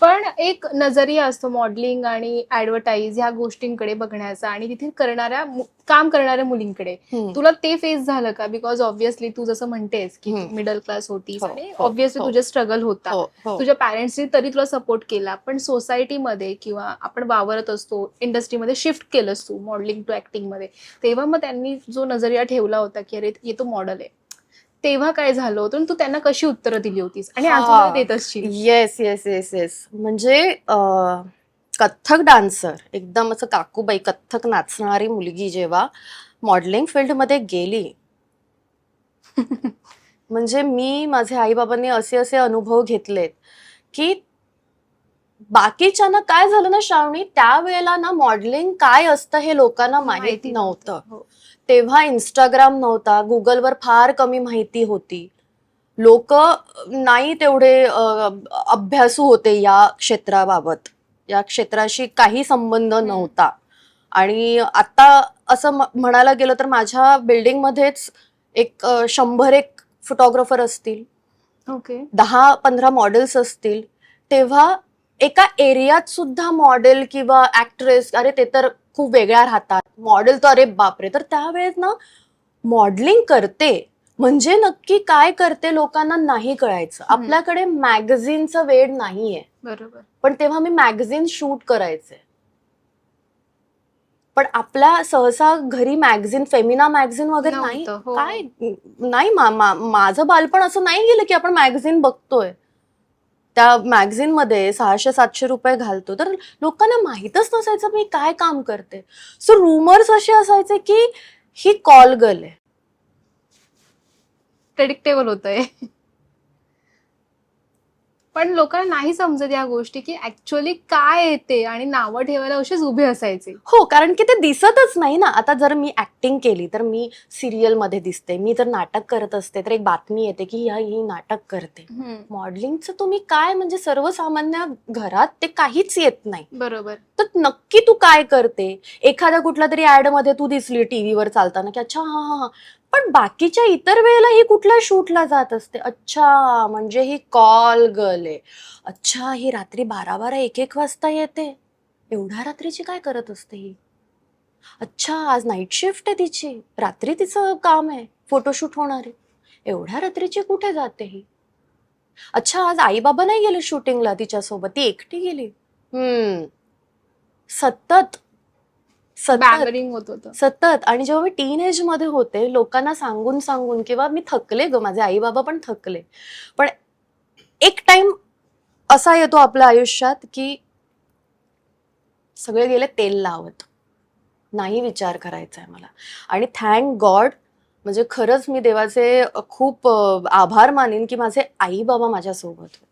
पण एक नजरिया असतो मॉडेलिंग आणि ऍडव्हर्टाईज ह्या गोष्टींकडे बघण्याचा आणि तिथे करणाऱ्या काम करणाऱ्या मुलींकडे. तुला ते फेस झालं का बिकॉज ऑब्व्हियसली तू जसं म्हणतेस की. मिडल क्लास होतीस हो, आणि हो, ऑब्व्हियसली. तुझे स्ट्रगल होता हो, हो. तुझ्या पॅरेंट्सनी तरी तुला सपोर्ट केला पण सोसायटीमध्ये किंवा आपण वावरत असतो इंडस्ट्रीमध्ये शिफ्ट केलंस तू मॉडेलिंग टू ऍक्टिंगमध्ये तेव्हा मग त्यांनी जो नजरिया ठेवला होता की अरे ये तो मॉडेल आहे तेव्हा काय झालं होतं तू त्यांना कशी उत्तरं दिली होतीस? आणि. अजून देत असशील. येस येस येस येस म्हणजे कथ्थक डान्सर एकदम असं काकूबाई कथ्थक नाचणारी मुलगी जेव्हा मॉडेलिंग फील्डमध्ये गेली. म्हणजे मी माझे आईबाबांनी असे असे अनुभव घेतलेत की बाकीच्यांना काय झालं ना श्रावणी? त्यावेळेला ना मॉडेलिंग काय असतं हे लोकांना माहीत नव्हतं. हो. तेव्हा इंस्टाग्राम नव्हता गुगलवर फार कमी माहिती होती. लोक नाही तेवढे अभ्यासू होते या क्षेत्राबाबत. या क्षेत्राशी काही संबंध. नव्हता. आणि आता असं म्हणायला गेलं तर माझ्या बिल्डिंगमध्येच एक शंभर एक फोटोग्राफर असतील. ओके. दहा पंधरा मॉडेल्स असतील. तेव्हा एका एरियात सुद्धा मॉडेल किंवा ऍक्ट्रेस अरे ते तर खूप वेगळ्या राहतात. मॉडेल तर अरे बापरे तर त्यावेळेस ना मॉडेलिंग करते. म्हणजे नक्की काय करते लोकांना नाही कळायचं. आपल्याकडे मॅगझिनचं वेळ नाहीये. बरोबर. पण तेव्हा मी मॅगझिन शूट करायचे. पण आपल्या सहसा घरी मॅगझिन फेमिना मॅगझिन वगैरे नाही. हो. काय? नाही माझं बालपण असं नाही गेलं की आपण मॅगझिन बघतोय. त्या मॅगझिनमध्ये सहाशे सातशे रुपये घालतो. तर लोकांना माहीतच नसायचं मी काय काम करते. सो रुमर्स असे असायचे की ही कॉल गर्ल आहे. प्रेडिक्टेबल होतंय. पण लोकांना नाही समजत या गोष्टी की ऍक्च्युअली काय येते आणि नावं ठेवायला असेच उभे असायचे. हो कारण की ते दिसतच नाही ना. आता जर मी ऍक्टिंग केली तर मी सिरियलमध्ये दिसते मी जर नाटक करत असते तर एक बातमी येते की ह्या ही नाटक करते. मॉडेलिंगचं तुम्ही काय म्हणजे सर्वसामान्य घरात ते काहीच येत नाही. बरोबर. तर नक्की तू काय करते? एखाद्या कुठल्या तरी ऍडमध्ये तू दिसली टीव्हीवर चालताना की अच्छा हा हा हा. पण बाकीच्या इतर वेळेला ही कुठल्या शूटला जात असते? अच्छा म्हणजे ही कॉल गर्ल आहे. अच्छा ही रात्री बारा बारा एक एक वाजता येते. एवढ्या रात्रीची काय करत असते ही? अच्छा आज नाईट शिफ्ट आहे तिची. रात्री तिचं काम आहे फोटोशूट होणार आहे. एवढ्या रात्रीची कुठे जाते ही? अच्छा आज आई बाबा नाही गेले शूटिंगला तिच्यासोबत. ती एकटी गेली. हम्म. सतत. सतत. बॅगरिंग होत होतं. सतत. आणि जेव्हा मी टीन एजमध्ये होते लोकांना सांगून सांगून किंवा मी थकले ग माझे आई बाबा पण थकले. पण एक टाइम असा येतो आपल्या आयुष्यात की सगळे गेले तेल लावत. नाही विचार करायचा आहे मला. आणि थँक गॉड म्हणजे खरंच मी देवाचे खूप अ, आभार मानेन की माझे आई बाबा माझ्यासोबत होते.